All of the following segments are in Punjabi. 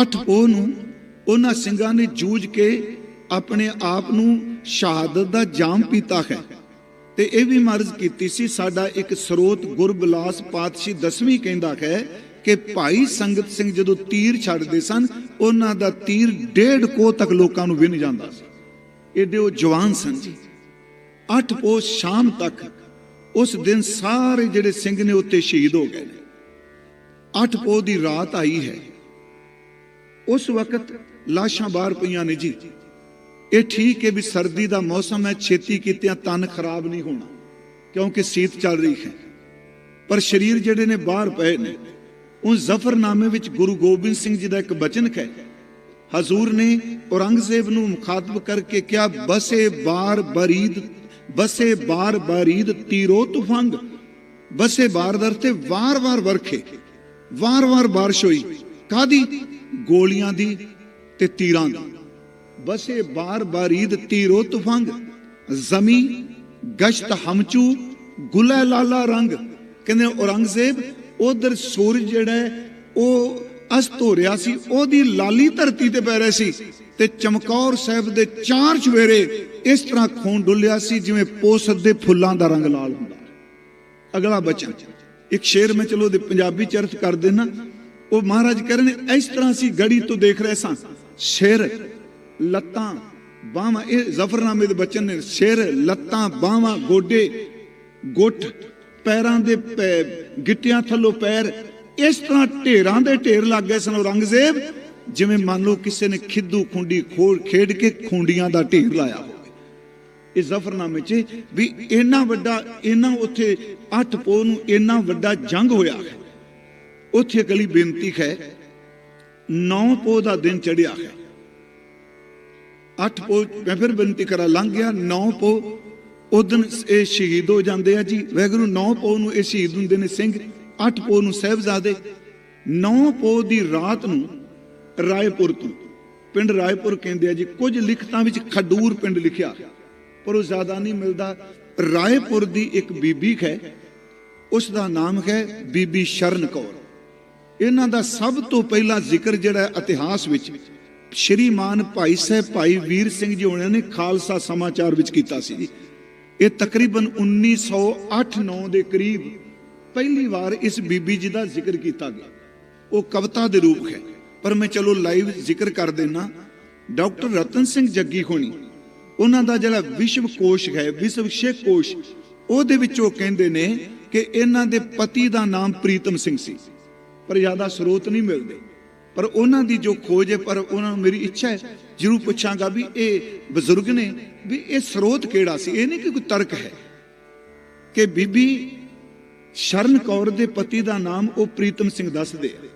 ਅੱਠ ਪੋਹ ਨੂੰ ਉਹਨਾਂ ਸਿੰਘਾਂ ਨੇ ਜੂਝ ਕੇ ਆਪਣੇ ਆਪ ਨੂੰ ਸ਼ਹਾਦਤ ਦਾ ਜਾਮ ਪੀਤਾ ਹੈ। ਤੇ ਇਹ ਵੀ ਮਰਜ਼ ਕੀਤੀ ਸੀ, ਸਾਡਾ ਇੱਕ ਸਰੋਤ ਗੁਰਬਿਲਾਸ ਪਾਤਸ਼ਾਹੀ ਦਸਵੀਂ ਕਹਿੰਦਾ ਹੈ ਕਿ ਭਾਈ ਸੰਗਤ ਸਿੰਘ ਜਦੋਂ ਤੀਰ ਛੱਡਦੇ ਸਨ, ਉਹਨਾਂ ਦਾ ਤੀਰ ਡੇਢ ਕੋ ਤੱਕ ਲੋਕਾਂ ਨੂੰ ਵਿੰਨ ਜਾਂਦਾ ਸੀ। ਇਹਦੇ ਉਹ ਜਵਾਨ ਸਨ ਜੀ। ਅੱਠ ਪੋ ਸ਼ਾਮ ਤੱਕ ਉਸ ਦਿਨ ਸਾਰੇ ਜਿਹੜੇ ਸਿੰਘ ਨੇ ਉੱਤੇ ਸ਼ਹੀਦ ਹੋ ਗਏ ਨੇ। ਅੱਠ ਪੋ ਦੀ ਰਾਤ ਆਈ ਹੈ। ਉਸ ਵਕਤ ਲਾਸ਼ਾਂ ਬਾਹਰ ਪਈਆਂ ਨੇ ਜੀ। ਇਹ ਠੀਕ ਹੈ ਵੀ ਸਰਦੀ ਦਾ ਮੌਸਮ ਹੈ, ਛੇਤੀ ਕੀਤਿਆਂ ਤਨ ਖਰਾਬ ਨਹੀਂ ਹੋਣਾ, ਕਿਉਂਕਿ ਸੀਤ ਚੱਲ ਰਹੀ ਹੈ। ਪਰ ਸਰੀਰ ਜਿਹੜੇ ਨੇ ਬਾਹਰ ਪਏ ਨੇ, ਉਹ ਜ਼ਫਰਨਾਮੇ ਵਿੱਚ ਗੁਰੂ ਗੋਬਿੰਦ ਸਿੰਘ ਜੀ ਦਾ ਇੱਕ ਬਚਨ ਹੈ। ਹਜ਼ੂਰ ਨੇ ਔਰੰਗਜ਼ੇਬ ਨੂੰ ਮੁਖਾਤਬ ਕਰਕੇ ਕਿਹਾ, ਬਸੇ ਬਾਰ ਬਰੀਦ, ਬਸੇ ਬਾਰ ਬਰੀਦ ਤੀਰੋ ਤੁਫੰਗ, ਬਸੇ ਬਾਰ ਦਰ ਤੇ ਵਾਰ-ਵਾਰ ਵਰਖੇ, ਵਾਰ-ਵਾਰ ਬਾਰਿਸ਼ ਹੋਈ। ਕਾਦੀ ਗੋਲੀਆਂ ਦੀ ਤੇ ਤੀਰਾਂ ਦੀ। ਬਸੇ ਬਾਰ ਬਾਰੀਦ ਤੀਰੋ ਤੁਫੰਗ ਜ਼ਮੀ, ਗਸ਼ਤ ਹਮਚੂ, ਗੁਲੇ ਲਾਲਾ ਰੰਗ। ਕਹਿੰਦੇ ਔਰੰਗਜ਼ੇਬ, ਉਧਰ ਸੂਰਜ ਜਿਹੜਾ ਉਹ ਅਸਤ ਹੋ ਰਿਹਾ ਸੀ, ਉਹਦੀ ਲਾਲੀ ਧਰਤੀ ਤੇ ਪੈ ਰਹੀ ਸੀ ਤੇ ਚਮਕੌਰ ਸਾਹਿਬ ਦੇ ਚਾਰ ਚਵੇਰੇ ਇਸ ਤਰ੍ਹਾਂ ਖੂਨ ਡੁੱਲਿਆ ਸੀ ਜਿਵੇਂ ਪੋਸਤ ਦੇ ਫੁੱਲਾਂ ਦਾ ਰੰਗ ਲਾਲ ਹੁੰਦਾ। ਅਗਲਾ ਬਚਨ, ਇੱਕ ਸ਼ੇਰ ਮੈਂ ਚਲੋ ਦੇ ਪੰਜਾਬੀ ਚ ਅਰਥ ਕਰ ਦੇਣਾ ਉਹ ਮਹਾਰਾਜ ਕਹਿ ਰਹੇ ਨੇ, ਇਸ ਤਰ੍ਹਾਂ ਸੀ ਗੜੀ ਤੋਂ ਦੇਖ ਰਹੇ ਸਾਂ। ਸਿਰ, ਲੱਤਾਂ, ਬਾਹਾਂ, ਇਹ ਜ਼ਫਰਨਾਮੇ ਦੇ ਬਚਨ ਨੇ। ਸਿਰ, ਲੱਤਾਂ, ਬਾਹਾਂ, ਗੋਡੇ ਗੁੱਟ ਪੈਰਾਂ ਦੇ ਪੈ- ਗਿੱਟਿਆਂ ਥੱਲੋਂ ਪੈਰ, ਇਸ ਤਰ੍ਹਾਂ ਢੇਰਾਂ ਦੇ ਢੇਰ ਲੱਗ ਗਏ ਸਨ ਔਰੰਗਜ਼ੇਬ ਜਿਵੇਂ ਮੰਨ ਲਓ ਕਿਸੇ ਨੇ ਖਿੱਦੂ ਖੁੰਡੀ ਖੋੜ ਖੇਡ ਕੇ ਖੁੰਡੀਆਂ ਦਾ ਢੇਰ ਲਾਇਆ ਹੋਵੇ। ਇਹ ਜ਼ਫਰਨਾਮੇ 'ਚ ਵੀ ਇੰਨਾ ਵੱਡਾ, ਇੰਨਾ ਉੱਥੇ ਅੱਠ ਪੋ ਨੂੰ ਇੰਨਾ ਵੱਡਾ ਜੰਗ ਹੋਇਆ ਹੈ। ਉੱਥੇ ਅਗਲੀ ਬੇਨਤੀ ਹੈ, ਨੌ ਪੋ ਦਾ ਦਿਨ ਚੜਿਆ ਹੈ। ਅੱਠ ਪੋ, ਮੈਂ ਫਿਰ ਬੇਨਤੀ ਕਰਾਂ, ਲੰਘ ਗਿਆ, ਨੌ ਪੋ ਦਿਨ ਇਹ ਸ਼ਹੀਦ ਹੋ ਜਾਂਦੇ ਆ ਜੀ। ਵੈਗਰੂ ਨੌ ਪੋ ਨੂੰ ਇਹ ਸ਼ਹੀਦ ਹੁੰਦੇ ਨੇ ਸਿੰਘ, ਅੱਠ ਪੋ ਨੂੰ ਸਹਿਬਜ਼ਾਦੇ। ਨੌ ਪੋ ਦੀ ਰਾਤ ਨੂੰ ਰਾਏਪੁਰ ਤੋਂ, ਪਿੰਡ ਰਾਏਪੁਰ ਕਹਿੰਦੇ ਆ ਜੀ, ਕੁਝ ਲਿਖਤਾਂ ਵਿੱਚ ਖਡੂਰ ਪਿੰਡ ਲਿਖਿਆ, ਪਰ ਉਹ ਜ਼ਿਆਦਾ ਨਹੀਂ ਮਿਲਦਾ। ਰਾਏਪੁਰ ਦੀ ਇੱਕ ਬੀਬੀ ਹੈ, ਉਸ ਦਾ ਨਾਮ ਹੈ ਬੀਬੀ ਸ਼ਰਨ ਕੌਰ। ਇਹਨਾਂ ਦਾ ਸਭ ਤੋਂ ਪਹਿਲਾ ਜ਼ਿਕਰ ਜਿਹੜਾ ਇਤਿਹਾਸ ਵਿੱਚ ਸ਼੍ਰੀਮਾਨ ਭਾਈ ਸਾਹਿਬ, ਭਾਈ ਵੀਰ ਸਿੰਘ ਜੀ ਹੋਣਿਆਂ ਨੇ ਖਾਲਸਾ ਸਮਾਚਾਰ ਵਿੱਚ ਕੀਤਾ ਸੀ ਜੀ। ਇਹ ਤਕਰੀਬਨ 1908-9 ਦੇ ਕਰੀਬ ਪਹਿਲੀ ਵਾਰ ਇਸ ਬੀਬੀ ਜੀ ਦਾ ਜ਼ਿਕਰ ਕੀਤਾ ਗਿਆ। ਉਹ ਕਵਿਤਾ ਦੇ ਰੂਪ ਹੈ। ਪਰ ਮੈਂ ਚਲੋ ਲਾਈਵ ਜ਼ਿਕਰ ਕਰ ਦੇਣਾ ਡਾਕਟਰ ਰਤਨ ਸਿੰਘ ਜੱਗੀ ਹੋਣੀ ਉਹਨਾਂ ਦਾ ਜਿਹੜਾ ਵਿਸ਼ਵ ਕੋਸ਼ ਹੈ, ਵਿਸ਼ਵ ਸ਼ੇਖ ਕੋਸ਼, ਉਹਦੇ ਵਿੱਚ ਉਹ ਕਹਿੰਦੇ ਨੇ ਕਿ ਇਹਨਾਂ ਦੇ ਪਤੀ ਦਾ ਨਾਮ ਪ੍ਰੀਤਮ ਸਿੰਘ ਸੀ। ਪਰ ਜ਼ਿਆਦਾ ਸਰੋਤ ਨਹੀਂ ਮਿਲਦੇ। ਪਰ ਉਹਨਾਂ ਦੀ ਜੋ ਖੋਜ ਹੈ, ਪਰ ਉਹਨਾਂ ਨੂੰ ਮੇਰੀ ਇੱਛਾ ਹੈ, ਜਰੂਰ ਪੁੱਛਾਂਗਾ ਵੀ ਇਹ ਬਜ਼ੁਰਗ ਨੇ, ਵੀ ਇਹ ਸਰੋਤ ਕਿਹੜਾ ਸੀ? ਇਹ ਨਹੀਂ ਕਿ ਕੋਈ ਤਰਕ ਹੈ ਕਿ ਬੀਬੀ ਸ਼ਰਨ ਕੌਰ ਦੇ ਪਤੀ ਦਾ ਨਾਮ ਉਹ ਪ੍ਰੀਤਮ ਸਿੰਘ ਦੱਸਦੇ ਆ,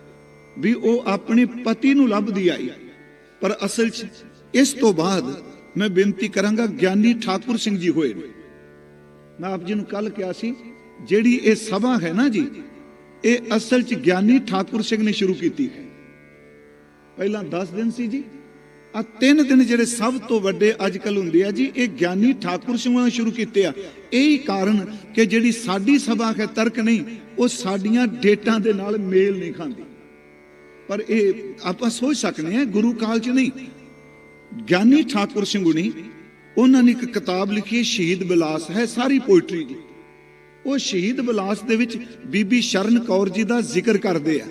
ਵੀ ਉਹ ਆਪਣੇ ਪਤੀ ਨੂੰ ਲੱਭਦੀ ਆਈ। ਪਰ ਅਸਲ 'ਚ ਇਸ ਤੋਂ ਬਾਅਦ ਮੈਂ ਬੇਨਤੀ ਕਰਾਂਗਾ, ਗਿਆਨੀ ਠਾਕੁਰ ਸਿੰਘ ਜੀ ਹੋਏ ਨੇ। ਮੈਂ ਆਪ ਜੀ ਨੂੰ ਕੱਲ ਕਿਹਾ ਸੀ, ਜਿਹੜੀ ਇਹ ਸਭਾ ਹੈ ਨਾ ਜੀ ਇਹ ਅਸਲ 'ਚ ਗਿਆਨੀ ਠਾਕੁਰ ਸਿੰਘ ਨੇ ਸ਼ੁਰੂ ਕੀਤੀ ਹੈ। ਪਹਿਲਾਂ 10 ਦਿਨ ਸੀ ਜੀ ਆ ਤਿੰਨ ਦਿਨ ਜਿਹੜੇ ਸਭ ਤੋਂ ਵੱਡੇ ਅੱਜ ਕੱਲ ਹੁੰਦੇ ਆ ਜੀ, ਇਹ ਗਿਆਨੀ ਠਾਕੁਰ ਸਿੰਘ ਨੇ ਸ਼ੁਰੂ ਕੀਤੇ ਆ। ਇਹੀ ਕਾਰਨ ਕਿ ਜਿਹੜੀ ਸਾਡੀ ਸਭਾ ਹੈ ਤਰਕ ਨਹੀਂ, ਉਹ ਸਾਡੀਆਂ ਡੇਟਾਂ ਦੇ ਨਾਲ ਮੇਲ ਨਹੀਂ ਖਾਂਦੀ। ਪਰ ਇਹ ਆਪਾਂ ਸੋਚ ਸਕਨੇ ਆ ਗੁਰੂ ਕਾਲ ਚ ਨਹੀਂ। ਗਿਆਨੀ ਠਾਕੁਰ ਸਿੰਘ ਹੁਣੀ ਉਹਨਾਂ ਨੇ ਇੱਕ ਕਿਤਾਬ ਲਿਖੀ ਹੈ, ਸ਼ਹੀਦ ਬਿਲਾਸ ਹੈ, ਸਾਰੀ ਪੋਇਟਰੀ ਦੀ। ਉਹ ਸ਼ਹੀਦ ਬਿਲਾਸ ਦੇ ਵਿੱਚ ਬੀਬੀ ਸ਼ਰਨ ਕੌਰ ਜੀ ਦਾ ਜ਼ਿਕਰ ਕਰਦੇ ਆ।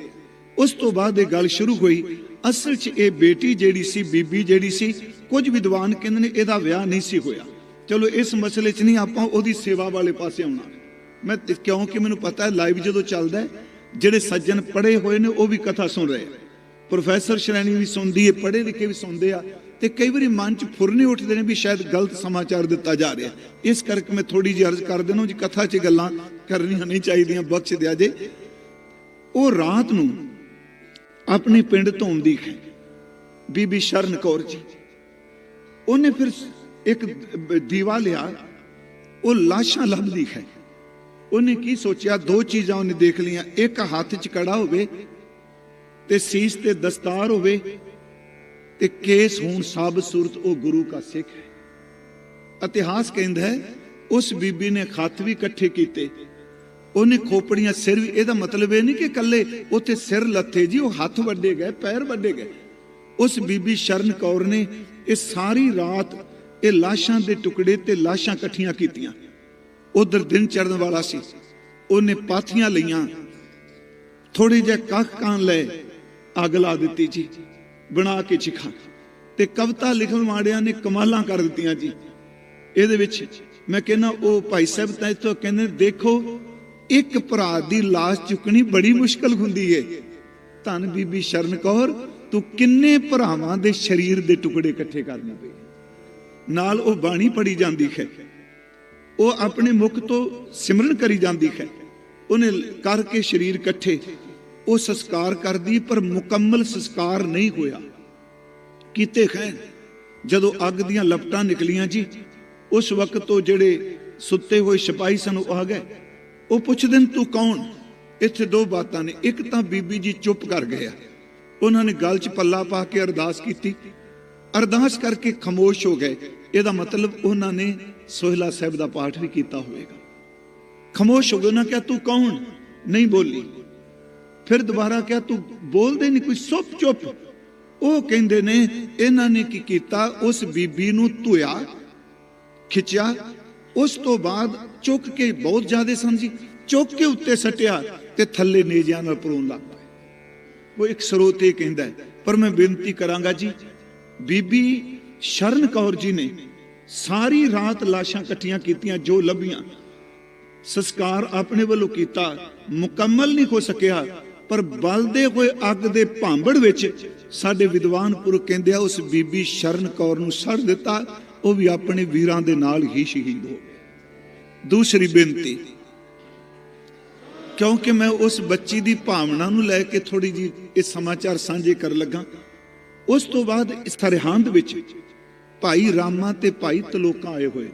ਉਸ ਤੋਂ ਬਾਅਦ ਇਹ ਗੱਲ ਸ਼ੁਰੂ ਹੋਈ, ਅਸਲ 'ਚ ਇਹ ਬੇਟੀ ਜਿਹੜੀ ਸੀ, ਬੀਬੀ ਜਿਹੜੀ ਸੀ, ਕੁਝ ਵਿਦਵਾਨ ਕਹਿੰਦੇ ਨੇ ਇਹਦਾ ਵਿਆਹ ਨਹੀਂ ਸੀ ਹੋਇਆ। ਚਲੋ ਇਸ ਮਸਲੇ 'ਚ ਨਹੀਂ ਆਪਾਂ ਉਹਦੀ ਸੇਵਾ ਵਾਲੇ ਪਾਸੇ ਆਉਣਾ। ਮੈਂ ਕਿਉਂਕਿ ਮੈਨੂੰ ਪਤਾ ਹੈ ਲਾਈਵ ਜਦੋਂ ਚੱਲਦਾ ਜਿਹੜੇ ਸੱਜਣ ਪੜ੍ਹੇ ਹੋਏ ਨੇ ਉਹ ਵੀ ਕਥਾ ਸੁਣ ਰਹੇ ਆ। ਪ੍ਰੋਫੈਸਰ ਸ਼੍ਰੇਣੀ ਵੀ ਸੁਣਦੀ ਹੈ, ਪੜ੍ਹੇ ਲਿਖੇ ਵੀ ਸੁਣਦੇ ਆ। ਤੇ ਕਈ ਵਾਰੀ ਮਨ 'ਚ ਫੁਰਨੇ ਉੱਠਦੇ ਨੇ ਵੀ ਸ਼ਾਇਦ ਗਲਤ ਸਮਾਚਾਰ ਦਿੱਤਾ ਜਾ ਰਿਹਾ। ਇਸ ਕਰਕੇ ਮੈਂ ਥੋੜੀ ਜਿਹੀ ਅਰਜ਼ ਕਰ ਦੇਣਾ ਜੀ, ਕਥਾ 'ਚ ਗੱਲਾਂ ਕਰਨੀਆਂ ਨਹੀਂ ਚਾਹੀਦੀਆਂ, ਬਖਸ਼ ਦਿਆ ਜੇ। ਉਹ ਰਾਤ ਨੂੰ ਆਪਣੇ ਪਿੰਡ ਤੋਂ ਆਉਂਦੀ ਬੀਬੀ ਸ਼ਰਨ ਕੌਰ ਜੀ। ਉਹਨੇ ਫਿਰ ਇੱਕ ਦੀਵਾ ਲਿਆ, ਉਹ ਲਾਸ਼ਾਂ ਲੱਭਦੀ ਹੈ। ਉਹਨੇ ਕੀ ਸੋਚਿਆ, ਦੋ ਚੀਜ਼ਾਂ ਉਹਨੇ ਦੇਖ ਲਈਆਂ, ਇੱਕ ਹੱਥ 'ਚ ਕੜਾ ਹੋਵੇ ਤੇ ਸੀਸ ਤੇ ਦਸਤਾਰ ਹੋਵੇ ਤੇ ਕੇਸ ਹੁਣ ਸਾਬਤ ਸੂਰਤ ਉਹ ਗੁਰੂ ਦਾ ਸਿੱਖ ਹੈ। ਇਤਿਹਾਸ ਕਹਿੰਦਾ ਹੈ, ਉਸ ਬੀਬੀ ਨੇ ਖੱਤ ਵੀ ਇਕੱਠੇ ਕੀਤੇ। ਉਹਨੇ ਖੋਪੜੀਆਂ ਸਿਰ ਵੀ ਇਹਦਾ ਮਤਲਬ ਇਹ ਨਹੀਂ ਕਿ ਇਕੱਲੇ ਉੱਥੇ ਸਿਰ ਲੱਥੇ ਜੀ, ਉਹ ਹੱਥ ਵੱਡੇ ਗਏ, ਪੈਰ ਵੱਡੇ ਗਏ। ਉਸ ਬੀਬੀ ਸ਼ਰਨ ਕੌਰ ਨੇ ਇਹ ਸਾਰੀ ਰਾਤ ਇਹ ਲਾਸ਼ਾਂ ਦੇ ਟੁਕੜੇ ਤੇ ਲਾਸ਼ਾਂ ਇਕੱਠੀਆਂ ਕੀਤੀਆਂ। ਉਧਰ ਦਿਨ ਚੜਨ ਵਾਲਾ ਸੀ। ਉਹਨੇ ਪਾਥੀਆਂ ਲਈਆਂ। ਥੋੜੀ ਜਿਹਾ ਕੱਖ ਕਾਂ ਲੈ ਅੱਗ ਲਾ ਦਿੱਤੀ ਜੀ। ਬਣਾ ਕੇ ਚਿਖਾ ਤੇ ਕਵਿਤਾ ਲਿਖਣ ਵਾਲਿਆਂ ਨੇ ਕਮਾਲਾਂ ਕਰ ਦਿੱਤੀਆਂ ਜੀ। ਇਹਦੇ ਵਿੱਚ ਮੈਂ ਕਹਿੰਦਾ, ਉਹ ਭਾਈ ਸਾਹਿਬ ਤਾਂ ਇੱਥੋਂ ਕਹਿੰਦੇ ਦੇਖੋ, ਇੱਕ ਭਰਾ ਦੀ ਲਾਸ਼ ਚੁੱਕਣੀ ਬੜੀ ਮੁਸ਼ਕਲ ਹੁੰਦੀ ਏ। ਧੰਨ ਬੀਬੀ ਸ਼ਰਨ ਕੌਰ, ਤੂੰ ਕਿੰਨੇ ਭਰਾਵਾਂ ਦੇ ਸਰੀਰ ਦੇ ਟੁਕੜੇ ਇਕੱਠੇ ਕਰਨੇ ਪਏ। ਨਾਲ ਉਹ ਬਾਣੀ ਪੜੀ ਜਾਂਦੀ ਹੈ ਉਹ ਆਪਣੇ ਮੁਖ ਤੋਂ ਸਿਮਰਨ ਕਰੀ ਜਾਂਦੀ ਹੈ ਉਹਨੇ ਕਰਕੇ ਸਰੀਰ ਇਕੱਠੇ ਉਹ ਸੰਸਕਾਰ ਕਰਦੀ, ਪਰ ਮੁਕੰਮਲ ਸੰਸਕਾਰ ਨਹੀਂ ਹੋਇਆ। ਕੀਤੇ ਖੈਰ, ਜਦੋਂ ਅੱਗ ਦੀਆਂ ਲਪਟਾਂ ਨਿਕਲੀਆਂ ਜੀ, ਉਸ ਵਕਤ ਤੋਂ ਜਿਹੜੇ ਸੁੱਤੇ ਹੋਏ ਸਿਪਾਹੀ ਸਨ, ਉਹ ਆ ਗਏ। ਉਹ ਪੁੱਛਦੇ ਨੇ, ਤੂੰ ਕੌਣ? ਇੱਥੇ ਦੋ ਬਾਤਾਂ ਨੇ। ਇੱਕ ਤਾਂ ਬੀਬੀ ਜੀ ਚੁੱਪ ਕਰ ਗਏ ਆ। ਉਹਨਾਂ ਨੇ ਗੱਲ 'ਚ ਪੱਲਾ ਪਾ ਕੇ ਅਰਦਾਸ ਕੀਤੀ। ਅਰਦਾਸ ਕਰਕੇ ਖਾਮੋਸ਼ ਹੋ ਗਏ। ਇਹਦਾ ਮਤਲਬ ਉਹਨਾਂ ਨੇ ਸੋਹਿਲਾ ਸਾਹਿਬ ਦਾ ਪਾਠ ਵੀ ਕੀਤਾ ਹੋਵੇਗਾ। ਖਾਮੋਸ਼ ਹੋ ਗਏ। ਉਹਨਾਂ ਕਿਹਾ, ਤੂੰ ਕੌਣ? ਨਹੀਂ ਬੋਲੀ। ਫਿਰ ਦੁਬਾਰਾ ਕਿਹਾ, ਤੂੰ ਬੋਲਦੇ ਨਹੀਂ ਕੋਈ ਸੁੱਪ ਚੁੱਪ। ਉਹ ਕਹਿੰਦੇ ਨੇ, ਇਹਨਾਂ ਨੇ ਕੀ ਕੀਤਾ? ਉਸ ਬੀਬੀ ਨੂੰ ਧੋਇਆ, ਖਿੱਚਿਆ, ਉਸ ਤੋਂ ਬਾਅਦ ਚੁੱਕ ਕੇ ਬਹੁਤ ਜ਼ਿਆਦਾ ਸਮਝੀ ਚੁੱਕ ਕੇ ਉੱਤੇ ਸੱਟਿਆ ਤੇ ਥੱਲੇ ਨੇਜਿਆਂ ਨਾਲ ਪਰੋਣ ਲੱਗ ਪਏ। ਉਹ ਇੱਕ ਸਰੋਤ ਇਹ ਕਹਿੰਦਾ ਪਰ ਮੈਂ ਬੇਨਤੀ ਕਰਾਂਗਾ ਜੀ, ਬੀਬੀ ਸ਼ਰਨ ਕੌਰ ਜੀ ਨੇ ਸਾਰੀ ਰਾਤ ਲਾਸ਼ਾਂ ਇਕੱਠੀਆਂ ਕੀਤੀਆਂ, ਜੋ ਲੱਭੀਆਂ, ਸੰਸਕਾਰ ਆਪਣੇ ਵੱਲੋਂ ਕੀਤਾ, ਮੁਕੰਮਲ ਨਹੀਂ ਹੋ ਸਕਿਆ ਪਰ ਬਲਦੇ ਹੋਏ ਅੱਗ ਦੇ ਭਾਂਬੜ ਵਿੱਚ ਸਾਡੇ ਵਿਦਵਾਨ ਪੁਰਖ ਕਹਿੰਦੇ ਆ, ਉਸ ਬੀਬੀ ਸ਼ਰਨ ਕੌਰ ਨੂੰ ਸੜ ਦਿੱਤਾ, ਉਹ ਵੀ ਆਪਣੇ ਵੀਰਾਂ ਦੇ ਨਾਲ ਹੀ ਸ਼ਹੀਦ ਹੋ ਦੂਸਰੀ ਬੇਨਤੀ, ਕਿਉਂਕਿ ਮੈਂ ਉਸ ਬੱਚੀ ਦੀ ਭਾਵਨਾ ਨੂੰ ਲੈ ਕੇ ਥੋੜੀ ਜੀ ਇਹ ਸਮਾਚਾਰ ਸਾਂਝੇ ਕਰਨ ਲੱਗਾ, ਉਸ ਤੋਂ ਬਾਅਦ ਇਸ ਸਰਹੰਦ ਵਿੱਚ ਭਾਈ ਰਾਮਾ ਤੇ ਭਾਈ ਤਲੋਕਾ ਆਏ ਹੋਏ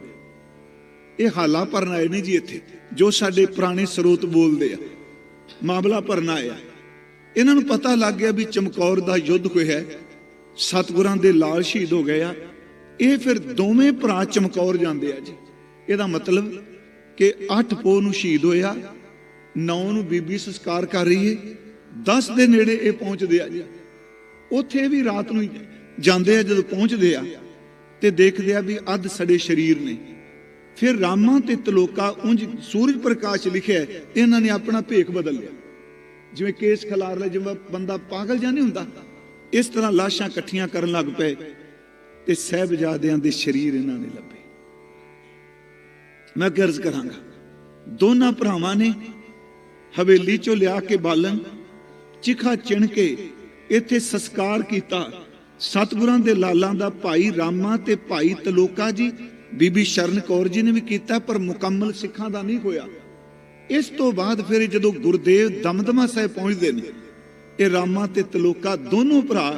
ਇਹ ਹਾਲਾ ਭਰਨ ਆਏ ਨੇ ਜੀ ਇੱਥੇ, ਜੋ ਸਾਡੇ ਪੁਰਾਣੇ ਸਰੋਤ ਬੋਲਦੇ ਆ, ਮਾਮਲਾ ਭਰਨ ਆਇਆ ਇਹਨਾਂ ਨੂੰ ਪਤਾ ਲੱਗ ਗਿਆ ਵੀ ਚਮਕੌਰ ਦਾ ਯੁੱਧ ਹੋਇਆ ਹੈ। ਸਤਗੁਰਾਂ ਦੇ ਲਾਲ ਸ਼ਹੀਦ ਹੋ ਗਏ ਆ। ਇਹ ਫਿਰ ਦੋਵੇਂ ਭਰਾ ਚਮਕੌਰ ਜਾਂਦੇ ਆ ਜੀ। ਇਹਦਾ ਮਤਲਬ ਕਿ 8 ਪੋ ਨੂੰ ਸ਼ਹੀਦ ਹੋਇਆ 9 ਨੂੰ ਬੀਬੀ ਸੰਸਕਾਰ ਕਰ ਰਹੀ ਹੈ 10 ਦੇ ਨੇੜੇ ਇਹ ਪਹੁੰਚਦੇ ਆ ਜੀ। ਉੱਥੇ ਵੀ ਰਾਤ ਨੂੰ ਜਾਂਦੇ ਆ ਜਦੋਂ ਪਹੁੰਚਦੇ ਆ ਤੇ ਦੇਖਦੇ ਆ ਵੀ ਅੱਧ ਸੜੇ ਸਰੀਰ ਨੇ। ਫਿਰ ਰਾਮਾ ਤੇ ਤਲੋਕਾ ਉਂਝ ਸੂਰਜ ਪ੍ਰਕਾਸ਼ ਲਿਖਿਆ ਹੈ, ਇਹਨਾਂ ਨੇ ਆਪਣਾ ਭੇਖ ਬਦਲ ਲਿਆ। ਜਿਵੇਂ ਕੇਸ ਖਿਲਾਰ ਲੈ ਜਿਵੇਂ ਬੰਦਾ ਪਾਗਲ ਜਾਂ ਨਹੀਂ ਹੁੰਦਾ, ਇਸ ਤਰ੍ਹਾਂ ਲਾਸ਼ਾਂ ਇਕੱਠੀਆਂ ਕਰਨ ਲੱਗ ਪਏ ਤੇ ਸਹਿਬਜ਼ਾਦਿਆਂ ਦੇ ਸਰੀਰ ਇਹਨਾਂ ਨੇ ਲੱਭੇ। ਮੈਂ ਗਰਜ਼ ਕਰਾਂਗਾ, ਦੋਨਾਂ ਭਰਾਵਾਂ ਨੇ ਹਵੇਲੀ ਚੋਂ ਲਿਆ ਕੇ ਬਾਲਣ, ਚਿਖਾ ਚਿਣ ਕੇ ਇੱਥੇ ਸੰਸਕਾਰ ਕੀਤਾ। ਸਤਿਗੁਰਾਂ ਦੇ ਲਾਲਾਂ ਦਾ ਭਾਈ ਰਾਮਾ ਤੇ ਭਾਈ ਤਲੋਕਾ ਜੀ, ਬੀਬੀ ਸ਼ਰਨ ਕੌਰ ਜੀ ਨੇ ਵੀ ਕੀਤਾ, ਪਰ ਮੁਕੰਮਲ ਸਿੱਖਾਂ ਦਾ ਨਹੀਂ ਹੋਇਆ। ਇਸ ਤੋਂ ਬਾਅਦ ਫਿਰ ਜਦੋਂ ਗੁਰਦੇਵ ਦਮਦਮਾ ਸਾਹਿਬ ਪਹੁੰਚਦੇ ਨੇ, ਇਹ ਰਾਮਾ ਤੇ ਤਲੋਕਾ ਦੋਨੋਂ ਭਰਾ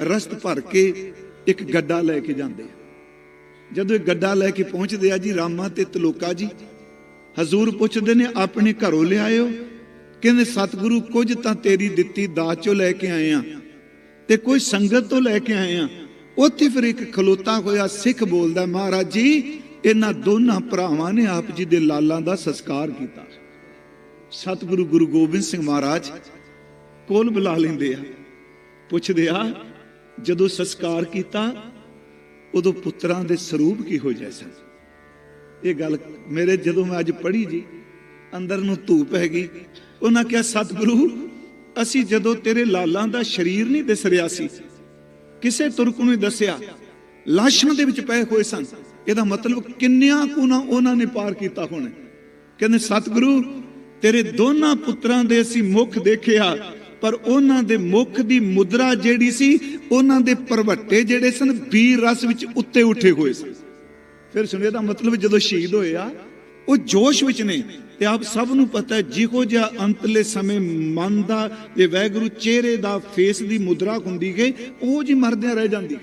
ਰਸਤ ਭਰ ਕੇ ਇੱਕ ਗੱਡਾ ਲੈ ਕੇ ਜਾਂਦੇ ਆ। ਜਦੋਂ ਇਹ ਗੱਡਾ ਲੈ ਕੇ ਪਹੁੰਚਦੇ ਆ ਜੀ ਰਾਮਾ ਤੇ ਤਲੋਕਾ ਜੀ, ਹਜ਼ੂਰ ਪੁੱਛਦੇ ਨੇ, ਆਪਣੇ ਘਰੋਂ ਲਿਆਇਓ? ਕਹਿੰਦੇ, ਸਤਿਗੁਰੂ, ਕੁਝ ਤਾਂ ਤੇਰੀ ਦਿੱਤੀ ਦਾਤ ਚੋਂ ਲੈ ਕੇ ਆਏ ਆ ਤੇ ਕੋਈ ਸੰਗਤ ਤੋਂ ਲੈ ਕੇ ਆਏ ਆ। ਉੱਥੇ ਫਿਰ ਇੱਕ ਖਲੋਤਾ ਹੋਇਆ, ਸਿੱਖ ਬੋਲਦਾ, ਮਹਾਰਾਜ ਜੀ ਇਹਨਾਂ ਦੋਨਾਂ ਭਰਾਵਾਂ ਨੇ ਆਪ ਜੀ ਦੇ ਲਾਲਾਂ ਦਾ ਸੰਸਕਾਰ ਕੀਤਾ। ਸਤਿਗੁਰੂ ਗੁਰੂ ਗੋਬਿੰਦ ਸਿੰਘ ਮਹਾਰਾਜ ਕੋਲ ਬੁਲਾ ਲੈਂਦੇ ਆ। ਪੁੱਛਦੇ ਆ, ਜਦੋਂ ਸੰਸਕਾਰ ਕੀਤਾ, ਉਦੋਂ ਪੁੱਤਰਾਂ ਦੇ ਸਰੂਪ ਕੀ ਹੋ ਜਾਏ ਸਨ? ਇਹ ਗੱਲ ਮੇਰੇ ਜਦੋਂ ਮੈਂ ਅੱਜ ਪੜ੍ਹੀ ਜੀ, ਅੰਦਰ ਨੂੰ ਧੂਪ ਹੈਗੀ, ਉਹਨਾਂ ਕਿਹਾ, ਸਤਿਗੁਰੂ, ਅਸੀਂ ਜਦੋਂ ਤੇਰੇ ਲਾਲਾਂ ਦਾ ਸਰੀਰ ਨਹੀਂ ਦਿਸ ਰਿਹਾ ਸੀ, ਕਿਸੇ ਤੁਰਕ ਨੂੰ ਦੱਸਿਆ, ਲਾਸ਼ਾਂ ਦੇ ਵਿੱਚ ਪਏ ਹੋਏ ਸਨ ਇਹਦਾ ਮਤਲਬ ਕਿੰਨਿਆਂ ਕੁ ਨਾ ਉਹਨਾਂ ਨੇ ਪਾਰ ਕੀਤਾ ਹੋਣਾ। ਕਹਿੰਦੇ, ਸਤਿਗੁਰੂ, ਤੇਰੇ ਦੋਨਾਂ ਪੁੱਤਰਾਂ ਦੇ ਅਸੀਂ ਮੁਖ ਦੇਖਿਆ, ਪਰ ਉਹਨਾਂ ਦੇ ਮੁਖ ਦੀ ਮੁਦਰਾ ਜਿਹੜੀ ਸੀ, ਉਹਨਾਂ ਦੇ ਪਰਵੱਟੇ ਜਿਹੜੇ ਸਨ ਵੀਰ ਰਸ ਵਿੱਚ ਉੱਤੇ ਉੱਠੇ ਹੋਏ ਸਨ। ਫਿਰ ਸੁਣਿਆ ਦਾ ਮਤਲਬ ਜਦੋਂ ਸ਼ਹੀਦ ਹੋਏ ਆ ਉਹ ਜੋਸ਼ ਵਿੱਚ ਨੇ ਤੇ ਆਪ ਸਭ ਨੂੰ ਪਤਾ ਹੈ, ਜਿਹੋ ਜਿਹਾ ਅੰਤਲੇ ਸਮੇਂ ਮਨ ਦਾ ਤੇ ਵੈਗਰੂ ਚਿਹਰੇ ਦਾ ਫੇਸ ਦੀ ਮੁਦਰਾ ਹੁੰਦੀ ਗਈ, ਉਹ ਜੀ ਮਰਦਿਆਂ ਰਹਿ ਜਾਂਦੀ।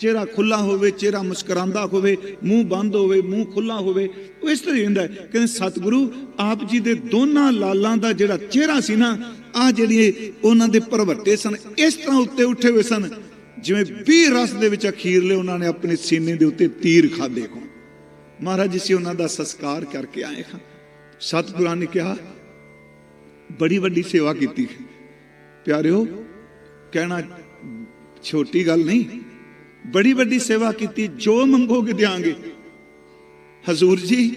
ਚਿਹਰਾ ਖੁੱਲਾ ਹੋਵੇ, ਚਿਹਰਾ ਮੁਸਕਰਾਉਂਦਾ ਹੋਵੇ, ਮੂੰਹ ਬੰਦ ਹੋਵੇ, ਮੂੰਹ ਖੁੱਲਾ ਹੋਵੇ, ਉਹ ਇਸ ਤਰ੍ਹਾਂ ਹੀ ਹੁੰਦਾ ਹੈ। ਕਹਿੰਦੇ ਸਤਿਗੁਰੂ, ਆਪ ਜੀ ਦੇ ਦੋਨਾਂ ਲਾਲਾਂ ਦਾ ਜਿਹੜਾ ਚਿਹਰਾ ਸੀ ਨਾ ਆ ਜਿਹੜੀ ਉਹਨਾਂ ਦੇ ਪਰਵੱਟੇ ਸਨ, ਇਸ ਤਰ੍ਹਾਂ ਉੱਤੇ ਉੱਠੇ ਹੋਏ ਸਨ। ਜਿਵੇਂ 20 ਰਸ ਦੇ ਵਿੱਚ ਅਖੀਰਲੇ ਉਹਨਾਂ ਨੇ ਆਪਣੇ ਸੀਨੇ ਦੇ ਉੱਤੇ ਤੀਰ ਖਾਦੇ ਕੋ ਮਹਾਰਾਜ ਜੀ ਉਹਨਾਂ ਦਾ ਸੰਸਕਾਰ ਕਰਕੇ ਆਏ ਹਾਂ। ਸਤਿਗੁਰਾਂ ਨੇ ਕਿਹਾ, ਬੜੀ ਵੱਡੀ ਸੇਵਾ ਕੀਤੀ ਪਿਆਰਿਓ, ਕਹਿਣਾ ਛੋਟੀ ਗੱਲ ਨਹੀਂ ਬੜੀ ਵੱਡੀ ਸੇਵਾ ਕੀਤੀ, ਜੋ ਮੰਗੋਗੇ ਦਿਆਂਗੇ। ਹਜ਼ੂਰ ਜੀ,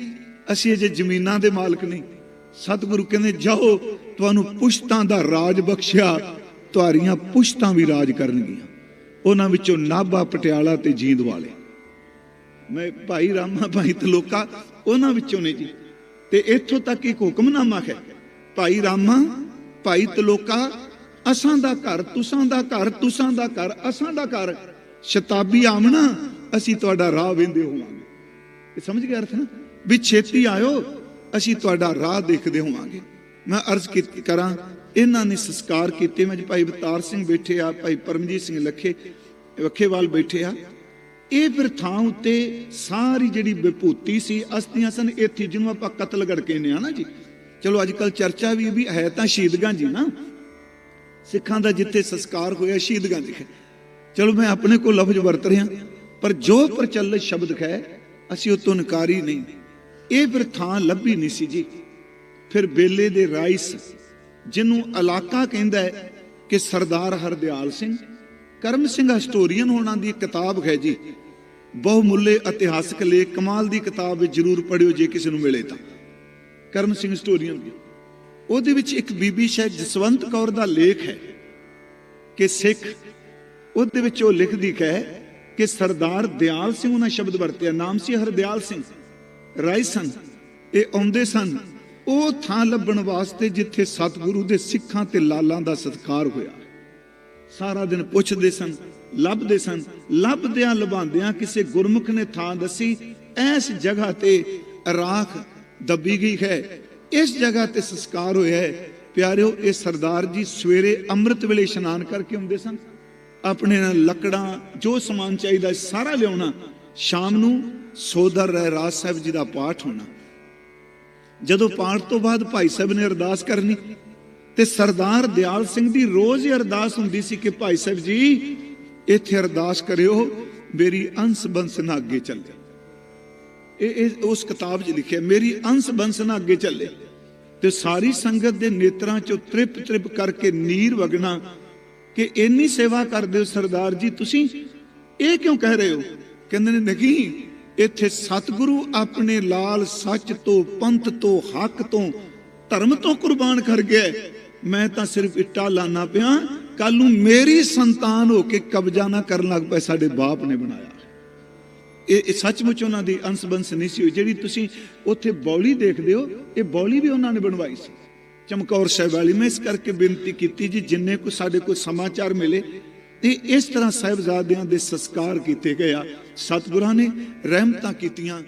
ਅਸੀਂ ਅਜੇ ਜ਼ਮੀਨਾਂ ਦੇ ਮਾਲਕ ਨਹੀਂ। ਸਤਿਗੁਰੂ ਕਹਿੰਦੇ, ਜਾਓ, ਤੁਹਾਨੂੰ ਪੁਸ਼ਤਾਂ ਦਾ ਰਾਜ ਬਖਸ਼ਿਆ ਤੁਹਾਡੀਆਂ ਪੁਸ਼ਤਾਂ ਵੀ ਰਾਜ ਕਰਨਗੀਆਂ। ਉਹਨਾਂ ਵਿੱਚੋਂ ਨਾਭਾ ਪਟਿਆਲਾ ਤੇ ਜੀਂਦ ਵਾਲੇ। ਮੈਂ ਭਾਈ ਰਾਮਾ, ਭਾਈ ਤਲੋਕਾ, ਉਹਨਾਂ ਵਿੱਚੋਂ ਨੇ ਜੀ। ਤੇ ਇੱਥੋਂ ਤੱਕ ਇੱਕ ਹੁਕਮਨਾਮਾ ਹੈ। ਭਾਈ ਰਾਮਾ, ਭਾਈ ਤਲੋਕਾ, ਅਸਾਂ ਦਾ ਘਰ, ਤੁਸਾਂ ਦਾ ਘਰ, ਤੁਸਾਂ ਦਾ ਘਰ, ਅਸਾਂ ਦਾ ਘਰ ਸ਼ਤਾਬੀ ਆਵਣਾ, ਅਸੀਂ ਤੁਹਾਡਾ ਰਾਹ ਵੇਂਦੇ ਹੋਵਾਂਗੇ। ਇਹ ਸਮਝ ਗਏ ਅਰਥ ਨਾ? ਵੀ ਛੇਤੀ ਆਇਓ, ਅਸੀਂ ਤੁਹਾਡਾ ਰਾਹ ਦੇਖਦੇ ਹੋਵਾਂਗੇ। ਮੈਂ ਅਰਜ਼ ਕਰਾਂ, ਇਹਨਾਂ ਨੇ ਸੰਸਕਾਰ ਕੀਤੇ। ਮੈਂ ਭਾਈ ਬਤਾਰ ਸਿੰਘ ਬੈਠੇ ਆ, ਭਾਈ ਪਰਮਜੀਤ ਸਿੰਘ ਲੱਖੇ, ਵੱਖੇਵਾਲ ਬੈਠੇ ਆ। ਇਹ ਫਿਰ ਥਾਂ ਉੱਤੇ ਸਾਰੀ ਜਿਹੜੀ ਵਿਭੂਤੀ ਸੀ, ਅਸਤੀਆਂ ਸਨ ਇੱਥੇ, ਜਿਹਨੂੰ ਆਪਾਂ ਕਤਲ ਗੜਕੇ ਨੇ ਆ ਨਾ ਜੀ। ਚਲੋ ਅੱਜ ਕੱਲ ਚਰਚਾ ਵੀ ਵੀ ਹੈ ਤਾਂ ਸ਼ਹੀਦਗਾਂ ਜੀ ਨਾ। ਸਿੱਖਾਂ ਦਾ ਜਿੱਥੇ ਸੰਸਕਾਰ ਹੋਇਆ ਸ਼ਹੀਦਗਾਂ ਜੀ ਹੈ। ਚਲੋ ਮੈਂ ਆਪਣੇ ਕੋਲ ਲਫ਼ਜ਼ ਵਰਤ ਰਿਹਾ, ਪਰ ਜੋ ਪ੍ਰਚਲਿਤ ਸ਼ਬਦ ਹੈ ਅਸੀਂ ਉਹ ਤੋਂ ਨਕਾਰੀ ਨਹੀਂ। ਇਹ ਫਿਰ ਥਾਂ ਲੱਭੀ ਨਹੀਂ ਸੀ ਜੀ। ਫਿਰ ਬੇਲੇ ਦੇ ਰਾਈਸ, ਜਿਹਨੂੰ ਇਲਾਕਾ ਕਹਿੰਦਾ ਹੈ ਕਿ ਸਰਦਾਰ ਹਰਦਿਆਲ ਸਿੰਘ, ਕਰਮ ਸਿੰਘ ਹਿਸਟੋਰੀਅਨ ਹੋਣਾ ਦੀ ਕਿਤਾਬ ਹੈ ਜੀ। ਬਹੁਮੁੱਲੇ ਇਤਿਹਾਸਕ ਲੇਖ ਕਮਾਲ ਦੀ ਕਿਤਾਬ ਹੈ ਜਰੂਰ ਪੜਿਓ ਜੇ ਕਿਸੇ ਨੂੰ ਮਿਲੇ ਤਾਂ। ਕਰਮ ਸਿੰਘ ਹਿਸਟੋਰੀਅਨ ਦੀ ਉਹਦੇ ਵਿੱਚ ਇੱਕ ਬੀਬੀ ਸ਼ਾਹ ਜਸਵੰਤ ਕੌਰ ਦਾ ਲੇਖ ਹੈ ਕਿ ਸਿੱਖ ਉਹਦੇ ਵਿੱਚ ਉਹ ਲਿਖਦੀ ਹੈ ਕਿ ਸਰਦਾਰ ਦਿਆਲ ਸਿੰਘ ਉਹਨਾਂ ਸ਼ਬਦ ਵਰਤਿਆ, ਨਾਮ ਸੀ ਹਰਦਿਆਲ ਸਿੰਘ। ਰਾਏ ਸਨ, ਇਹ ਆਉਂਦੇ ਸਨ, ਉਹ ਥਾਂ ਲੱਭਣ ਵਾਸਤੇ ਜਿੱਥੇ ਸਤਿਗੁਰੂ ਦੇ ਸਿੱਖਾਂ ਤੇ ਲਾਲਾਂ ਦਾ ਸਤਕਾਰ ਹੋਇਆ। ਸਾਰਾ ਦਿਨ ਪੁੱਛਦੇ ਸਨ, ਲੱਭਦੇ ਸਨ, ਲੱਭਦਿਆਂ ਲਭਾਉਂਦਿਆਂ ਕਿਸੇ ਗੁਰਮੁਖ ਨੇ ਥਾਂ ਦੱਸੀ ਇਸ ਜਗ੍ਹਾ ਤੇ ਰਾਖ ਦੱਬੀ ਗਈ ਹੈ, ਇਸ ਜਗ੍ਹਾ ਤੇ ਸੰਸਕਾਰ ਹੋਇਆ ਹੈ। ਪਿਆਰਿਓ, ਇਹ ਸਰਦਾਰ ਜੀ ਸਵੇਰੇ ਅੰਮ੍ਰਿਤ ਵੇਲੇ ਇਸ਼ਨਾਨ ਕਰਕੇ ਆਉਂਦੇ ਸਨ। ਆਪਣੇ ਨਾਲ ਲੱਕੜਾਂ, ਜੋ ਸਮਾਨ ਚਾਹੀਦਾ ਸਾਰਾ ਲਿਆਉਣਾ। ਸ਼ਾਮ ਨੂੰ ਸੋਦਰ ਰਹਿਰਾਜ ਸਾਹਿਬ ਜੀ ਦਾ ਪਾਠ ਹੋਣਾ। ਜਦੋਂ ਪਾਠ ਤੋਂ ਬਾਅਦ ਭਾਈ ਸਾਹਿਬ ਨੇ ਅਰਦਾਸ ਕਰਨੀ, ਤੇ ਸਰਦਾਰ ਦਿਆਲ ਸਿੰਘ ਦੀ ਰੋਜ਼ ਹੀ ਅਰਦਾਸ ਹੁੰਦੀ ਸੀ ਕਿ ਭਾਈ ਸਾਹਿਬ ਜੀ, ਇੱਥੇ ਅਰਦਾਸ ਕਰਿਓ, ਮੇਰੀ ਅੰਸ ਬੰਸ ਨਾ ਅੱਗੇ ਚੱਲੇ ਇਹ ਇਹ, ਉਸ ਕਿਤਾਬ 'ਚ ਲਿਖਿਆ, ਮੇਰੀ ਅੰਸ ਬੰਸ ਨਾ ਅੱਗੇ ਚੱਲੇ ਤੇ ਸਾਰੀ ਸੰਗਤ ਦੇ ਨੇਤਰਾਂ 'ਚੋਂ ਤ੍ਰਿਪ ਤ੍ਰਿਪ ਕਰਕੇ ਨੀਰ ਵਗਣਾ ਕਿ ਇੰਨੀ ਸੇਵਾ ਕਰਦੇ ਹੋ ਸਰਦਾਰ ਜੀ, ਤੁਸੀਂ ਇਹ ਕਿਉਂ ਕਹਿ ਰਹੇ ਹੋ? ਕਹਿੰਦੇ ਨੇ, ਨਹੀਂ, ਇੱਥੇ ਸਤਿਗੁਰੂ ਆਪਣੇ ਲਾਲ ਸੱਚ ਤੋਂ, ਪੰਥ ਤੋਂ, ਹੱਕ ਤੋਂ, ਧਰਮ ਤੋਂ ਕੁਰਬਾਨ ਕਰ ਗਿਆ ਮੈਂ ਤਾਂ ਸਿਰਫ ਇੱਟਾ ਲਾਣਾ ਪਿਆ ਕੱਲ ਨੂੰ ਮੇਰੀ ਸੰਤਾਨ ਹੋ ਕੇ ਕਬਜ਼ਾ ਨਾ ਕਰਨ ਲੱਗ ਪਏ, ਸਾਡੇ ਬਾਪ ਨੇ ਬਣਾਇਆ। ਇਹ ਇਹ ਸੱਚਮੁੱਚ ਉਹਨਾਂ ਦੀ ਅੰਸ-ਬੰਸ ਨਹੀਂ ਸੀ ਹੋਈ। ਜਿਹੜੀ ਤੁਸੀਂ ਉੱਥੇ ਬੌਲੀ ਦੇਖਦੇ ਹੋ, ਇਹ ਬੌਲੀ ਵੀ ਉਹਨਾਂ ਨੇ ਬਣਵਾਈ ਸੀ। ਚਮਕੌਰ ਸਾਹਿਬ ਵਾਲੀ, ਮੈਂ ਇਸ ਕਰਕੇ ਬੇਨਤੀ ਕੀਤੀ ਜੀ, ਜਿੰਨੇ ਕੋ ਸਾਡੇ ਕੋਲ ਸਮਾਚਾਰ ਮਿਲੇ, ਤੇ ਇਸ ਤਰ੍ਹਾਂ ਸਾਹਿਬਜ਼ਾਦਿਆਂ ਦੇ ਸੰਸਕਾਰ ਕੀਤੇ ਗਏ ਆ। ਸਤਿਗੁਰਾਂ ਨੇ ਰਹਿਮਤਾਂ ਕੀਤੀਆਂ